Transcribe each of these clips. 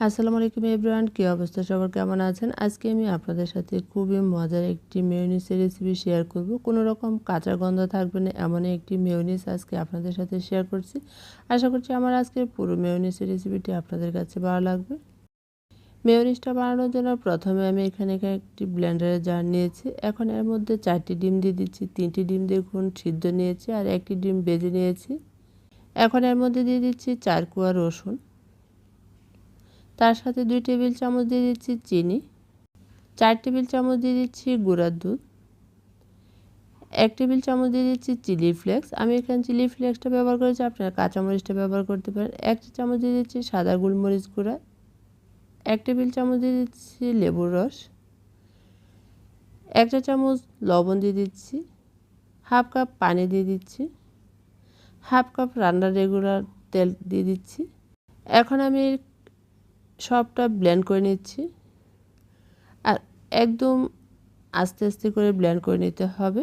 আসসালামু আলাইকুম এভরিওয়ান, কী অবস্থা? সবার কেমন আছেন? আজকে আমি আপনাদের সাথে খুবই মজার একটি মেয়নিসের রেসিপি শেয়ার করব। কোনো রকম কাঁচা গন্ধ থাকবে না, এমন একটি মেয়নিস আজকে আপনাদের সাথে শেয়ার করছি। আশা করছি আমার আজকের পুরো মেয়নিসের রেসিপিটি আপনাদের কাছে ভালো লাগবে। মেয়নিসটা বানানোর জন্য প্রথমে আমি এখানে একটি ব্লেন্ডারে জার নিয়েছি। এখন এর মধ্যে চারটি ডিম দিয়ে দিচ্ছি। তিনটি ডিম দেখুন সিদ্ধ নিয়েছি আর একটি ডিম বেজে নিয়েছি। এখন এর মধ্যে দিয়ে দিচ্ছি চার কুয়া রসুন। তার সাথে দুই টেবিল চামচ দিয়ে দিচ্ছি চিনি, চার টেবিল চামচ দিয়ে দিচ্ছি গুঁড়ার দুধ, এক টেবিল চামচ দিয়ে দিচ্ছি চিলি ফ্লেক্স। আমি এখানে চিলি ফ্লেক্সটা ব্যবহার করেছি, আপনারা কাঁচামরিচটা ব্যবহার করতে পারেন। এক চামচ দিয়ে দিচ্ছি সাদা গোলমরিচ গুঁড়া, এক টেবিল চামচ দিয়ে দিচ্ছি লেবুর রস একটা চামচ লবণ দিয়ে দিচ্ছি, হাফ কাপ পানি দিয়ে দিচ্ছি, হাফ কাপ রান্নার রেগুলার তেল দিয়ে দিচ্ছি। এখন আমি সবটা ব্লেন্ড করে নিচ্ছি। আর একদম আস্তে আস্তে করে ব্লেন্ড করে নিতে হবে।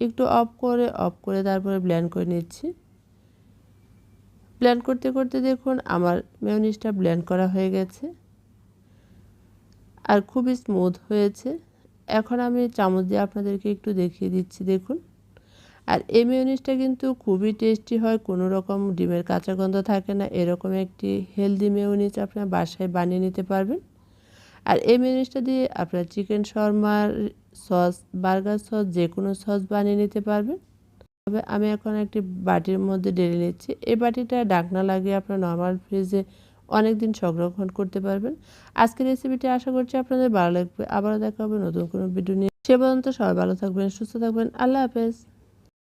একটু অফ করে অফ করে তারপরে ব্লেন্ড করে নিচ্ছি। ব্লেন্ড করতে করতে দেখুন আমার মেয়নিসটা ব্লেন্ড করা হয়ে গেছে। আর খুবই স্মুথ হয়েছে। এখন আমি চামচ দিয়ে আপনাদেরকে একটু দেখিয়ে দিচ্ছি, দেখুন। আর এই মেয়নিজটা কিন্তু খুবই টেস্টি হয়, কোনো রকম ডিমের কাঁচা গন্ধ থাকে না, এরকম একটি হেলদি মেয়নিজ আপনার বাসায় বানিয়ে নিতে পারবেন। আর এই মেয়নিজটা দিয়ে আপনার চিকেন শর্মার সস বার্গার সস যে কোনো সস বানিয়ে নিতে পারবেন। তবে আমি এখন একটি বাটির মধ্যে ডেলে নিচ্ছি। এই বাটিটা ডাকনা লাগিয়ে আপনার নর্মাল ফ্রিজে অনেক দিন সংরক্ষণ করতে পারবেন। আজকের রেসিপিটি আশা করছি আপনাদের ভালো লাগবে। আবারও দেখা হবে নতুন কোনো ভিডিও নিয়ে। সে পর্যন্ত সবাই ভালো থাকবেন, সুস্থ থাকবেন। আল্লাহ হাফেজ।